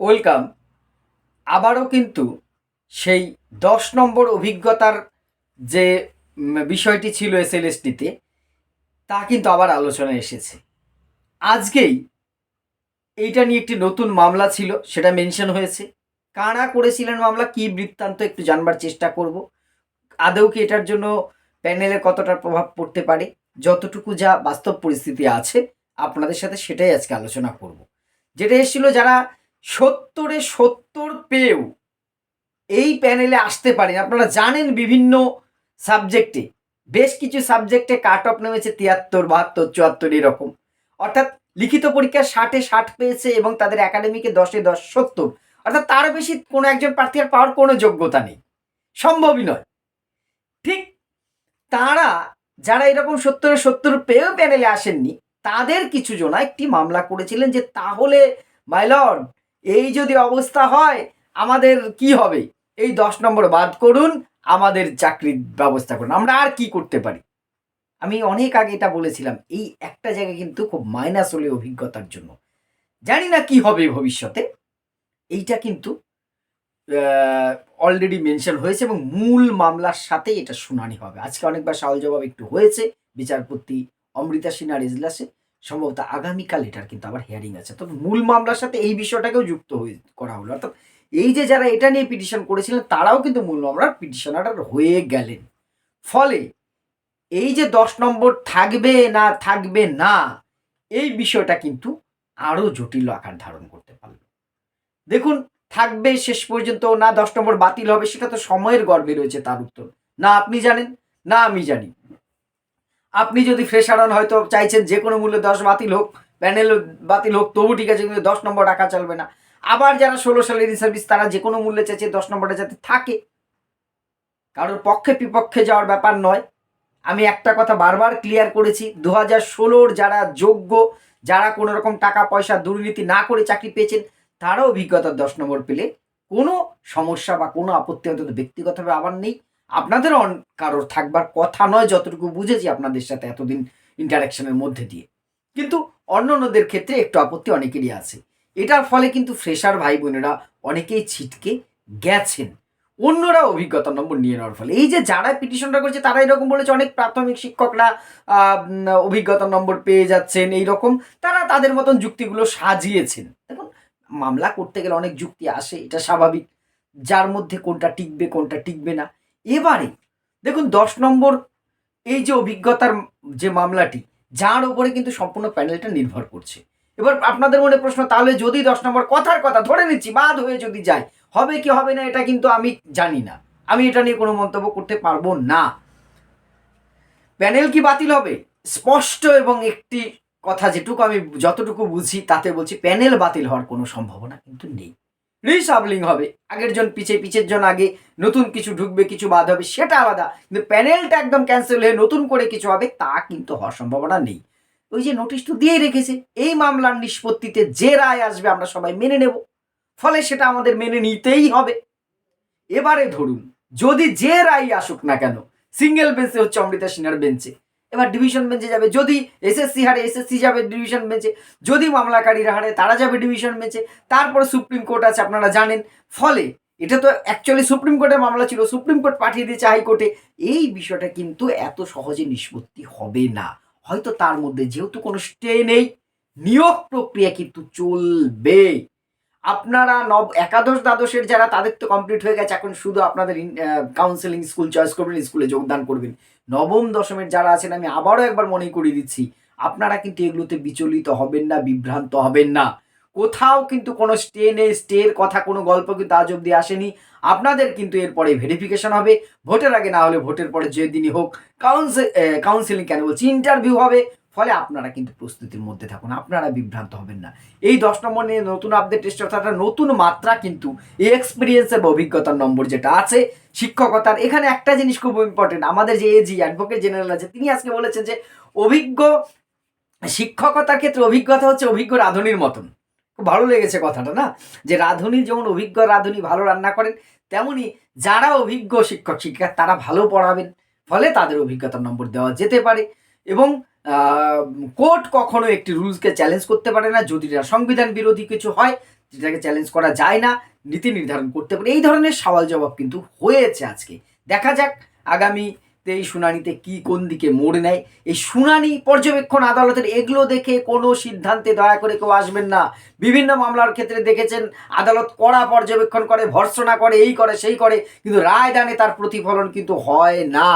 Welcome. আবারও কিন্তু সেই দশ নম্বর অভিজ্ঞতার যে বিষয়টি ছিল এসএলএসটিতে, তা কিন্তু আবার আলোচনায় এসেছে। আজকেই এইটা নিয়ে একটি নতুন মামলা ছিল, সেটা মেনশন হয়েছে। কারা করেছিলেন মামলা, কি বৃত্তান্ত, একটু জানবার চেষ্টা করব। আদৌ কি এটার জন্য প্যানেলে কতটা প্রভাব পড়তে পারে, যতটুকু যা বাস্তব পরিস্থিতি আছে, আপনাদের সাথে সেটাই আজকে আলোচনা করব। যেটা এসেছিল, যারা সত্তরে সত্তর পেয়েও এই প্যানেলে আসতে পারেন। আপনারা জানেন বিভিন্ন সাবজেক্টে, বেশ কিছু সাবজেক্টে কাট অফ নেমেছে তিয়াত্তর, বাহাত্তর, চুয়াত্তর এরকম। অর্থাৎ লিখিত পরীক্ষা ষাটে ষাট পেয়েছে এবং তাদের একাডেমিকে দশে দশ সত্তর। অর্থাৎ তার বেশি কোনো একজন প্রার্থী আর পাওয়ার কোনো যোগ্যতা নেই। সম্ভবই নয়। ঠিক তারা, যারা এরকম সত্তরে সত্তর পেয়েও প্যানেলে আসেননি, তাদের কিছু জনা একটি মামলা করেছিলেন যে, তাহলে মাইলর্ড এই যদি অবস্থা হয়, আমাদের কি হবে? এই দশ নম্বর বাদ করুন, আমাদের চাকরির ব্যবস্থা করুন। আমরা আর কি করতে পারি? আমি অনেক আগে এটা বলেছিলাম, এই একটা জায়গায় কিন্তু খুব মাইনাস হলে অভিজ্ঞতার জন্য। জানি না কি হবে ভবিষ্যতে। এইটা কিন্তু অলরেডি মেনশন হয়েছে এবং মূল মামলার সাথে এটা শুনানি হবে। আজকে অনেকবার সওয়াল জবাব একটু হয়েছে। বিচারপতি অমৃতা সিনহার এজলাসে। সম্ভবত আগামীকাল এটার কিন্তু আবার হিয়ারিং আছে। তবে মূল মামলার সাথে এই বিষয়টাকেও যুক্ত হয়ে করা হলো। অর্থাৎ এই যে যারা এটা নিয়ে পিটিশন করেছিলেন, তারাও কিন্তু মূল মামলার পিটিশনার হয়ে গেলেন। ফলে এই যে দশ নম্বর থাকবে না থাকবে না, এই বিষয়টা কিন্তু আরও জটিল আকার ধারণ করতে পারল। দেখুন, থাকবে শেষ পর্যন্ত, না দশ নম্বর বাতিল হবে, সেটা তো সময়ের গর্বে রয়েছে তার উত্তর। না আপনি জানেন, না আমি জানি। আপনি যদি ফ্রেশার হন হয়তো চাইছেন যে কোনো মূল্যে দশ বাতিল হোক প্যানেল বাতিল হোক, তবু ঠিক আছে, কিন্তু দশ নম্বর রাখা চলবে না। আবার যারা ষোলো সালের রিসার্ভিস তারা যে কোনো মূল্যে চাইছে দশ নম্বরটা যাতে থাকে। কারোর পক্ষে বিপক্ষে যাওয়ার ব্যাপার নয়। আমি একটা কথা বারবার ক্লিয়ার করেছি দু হাজার ষোলোর যারা যোগ্য, যারা কোনো রকম টাকা পয়সা দুর্নীতি না করে চাকরি পেয়েছেন, তারাও অভিজ্ঞতার দশ নম্বর পেলে কোনো সমস্যা বা কোনো আপত্তি অন্তত ব্যক্তিগতভাবে আবার নেই। আপনাদেরও অন- কারোর থাকবার কথা নয় যতটুকু বুঝেছি আপনাদের সাথে এতদিন ইন্টারাকশনের মধ্যে দিয়ে। কিন্তু অন্য অন্যদের ক্ষেত্রে একটু আপত্তি অনেকেরই আছে। এটার ফলে কিন্তু ফ্রেশার ভাই বোনেরা অনেকেই ছিটকে গেছেন। অন্যরা অভিজ্ঞতা নম্বর নিয়ে নেওয়ার ফলে। এই যে যারা পিটিশনটা করছে, তারা এরকম বলেছে, অনেক প্রাথমিক শিক্ষকরা অভিজ্ঞতা নম্বর পেয়ে যাচ্ছেন এই রকম তারা তাদের মতন যুক্তিগুলো সাজিয়েছেন। দেখুন, মামলা করতে গেলে অনেক যুক্তি আসে, এটা স্বাভাবিক। যার মধ্যে কোনটা টিকবে কোনটা টিকবে না। এবারে দেখুন দশ নম্বর এই যে অভিজ্ঞতার যে মামলাটি, যার ওপরে কিন্তু সম্পূর্ণ প্যানেলটা নির্ভর করছে। এবার আপনাদের মনে প্রশ্ন, তাহলে যদি দশ নম্বর কথার কথা ধরে নিচ্ছি, বাদ হয়ে যদি যায়, হবে কি হবে না এটা কিন্তু আমি জানি না। আমি এটা নিয়ে কোনো মন্তব্য করতে পারব না। প্যানেল কি বাতিল হবে? স্পষ্ট এবং একটি কথা যেটুকু আমি যতটুকু বুঝি, তাতে বলছি প্যানেল বাতিল হওয়ার কোনো সম্ভাবনা কিন্তু নেই। রিসাবলিং হবে। আগের জন পিছে, পিছের জন আগে নতুন কিছু ঢুকবে, কিছু বাদ হবে, সেটা আলাদা। কিন্তু প্যানেলটা একদম ক্যান্সেল হয়ে নতুন করে কিছু হবে, তা কিন্তু হওয়ার সম্ভাবনা নেই। ওই যে নোটিশ তো দিয়ে রেখেছে, এই মামলার নিষ্পত্তিতে যে রায় আসবে আমরা সবাই মেনে নেব। ফলে সেটা আমাদের মেনে নিতেই হবে। এবারে ধরুন, যদি যে রায় আসুক না কেন সিঙ্গেল বেঞ্চে হচ্ছে অমৃতা সিনহার বেঞ্চে এবার ডিভিশন বেঞ্চে যাবে। যদি এসএসসি হারে এসএসসি যাবে ডিভিশন বেঞ্চে যদি মামলাকারীরা হারে তারা যাবে ডিভিশন বেঞ্চে তারপরে সুপ্রিম কোর্ট আছে আপনারা জানেন। ফলে এটা তো অ্যাকচুয়ালি সুপ্রিম কোর্টের মামলা ছিল, সুপ্রিম কোর্ট পাঠিয়ে দিয়েছে হাইকোর্টে। এই বিষয়টা কিন্তু এত সহজে নিষ্পত্তি হবে না। হয়তো তার মধ্যে যেহেতু কোনো স্টে নেই, নিয়োগ প্রক্রিয়া কিন্তু চলবে। আপনারা নব, একাদশ দ্বাদশের যারা, তাদের তো কমপ্লিট হয়ে গেছে। এখন শুধু আপনাদের কাউন্সেলিং স্কুল চয়েস করবেন স্কুলে যোগদান করবেন। নবম দশমের যারা আছেন, আমি আবারও একবার মনে করিয়ে দিচ্ছি, আপনারা কিন্তু এগুলোতে বিচলিত হবেন না, বিভ্রান্ত হবেন না। কোথাও কিন্তু কোনো স্টে নেই স্টের কথা, কোনো গল্প কিন্তু আজ অব্দি আসেনি। আপনাদের কিন্তু এরপরে ভেরিফিকেশন হবে। ভোটের আগে না হলে ভোটের পরে যে দিনই হোক কাউন্সিল কাউন্সিলিং কেন বলছি ইন্টারভিউ হবে। ফলে আপনারা কিন্তু প্রস্তুতির মধ্যে থাকুন, আপনারা বিভ্রান্ত হবেন না। এই দশ নম্বর নিয়ে নতুন আপডেট এসছে, অর্থাৎ নতুন মাত্রা কিন্তু এই এক্সপিরিয়েন্সের বা অভিজ্ঞতার নম্বর যেটা আছে, শিক্ষকতার। এখানে একটা জিনিস খুব ইম্পর্টেন্ট আমাদের যে এজি অ্যাডভোকেট জেনারেল আছে, তিনি আজকে বলেছেন যে অভিজ্ঞ শিক্ষকতার ক্ষেত্রে অভিজ্ঞতা হচ্ছে অভিজ্ঞ রাঁধুনির মতন। খুব ভালো লেগেছে কথাটা, না? যে রাঁধুনি যেমন অভিজ্ঞ রাঁধুনি, ভালো রান্না করেন, তেমনি যারা অভিজ্ঞ শিক্ষক শিক্ষিকা তারা ভালো পড়াবেন, ফলে তাদের অভিজ্ঞতার নম্বর দেওয়া যেতে পারে। এবং কোর্ট কখনো একটি রুলসকে চ্যালেঞ্জ করতে পারে না। যদি না সংবিধান বিরোধী কিছু হয় যেটাকে চ্যালেঞ্জ করা যায় না, নীতি নির্ধারণ করতে পারে। এই ধরনের সওয়াল জবাব কিন্তু হয়েছে আজকে। দেখা যাক আগামীতে এই শুনানিতে কি কোন দিকে মোড় নেয়। এই শুনানি পর্যবেক্ষণ আদালতের এগুলো দেখে কোনো সিদ্ধান্তে দয়া করে কেউ আসবেন না। বিভিন্ন মামলার ক্ষেত্রে দেখেছেন, আদালত কড়া পর্যবেক্ষণ করে, ভর্সনা করে, এই করে, সেই করে, কিন্তু রায় দানে তার প্রতিফলন কিন্তু হয় না।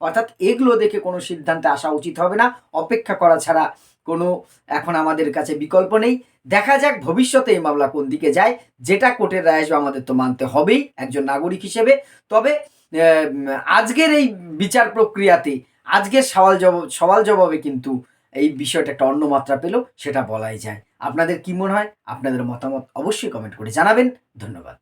অর্থাৎ এগুলো দেখে কোনো সিদ্ধান্তে আসা উচিত হবে না। অপেক্ষা করা ছাড়া কোনো এখন আমাদের কাছে বিকল্প নেই। দেখা যাক ভবিষ্যতে এই মামলা কোন দিকে যায়। যেটা কোর্টের রায় আসবে আমাদের তো মানতে হবেই একজন নাগরিক হিসেবে। তবে আজকের এই বিচার প্রক্রিয়াতে, আজকের সওয়াল জবাব সওয়াল জবাবে কিন্তু এই বিষয়টা একটা অন্য মাত্রা পেল, সেটা বলাই যায়। আপনাদের কি মনে হয়? আপনাদের মতামত অবশ্যই কমেন্ট করে জানাবেন। ধন্যবাদ।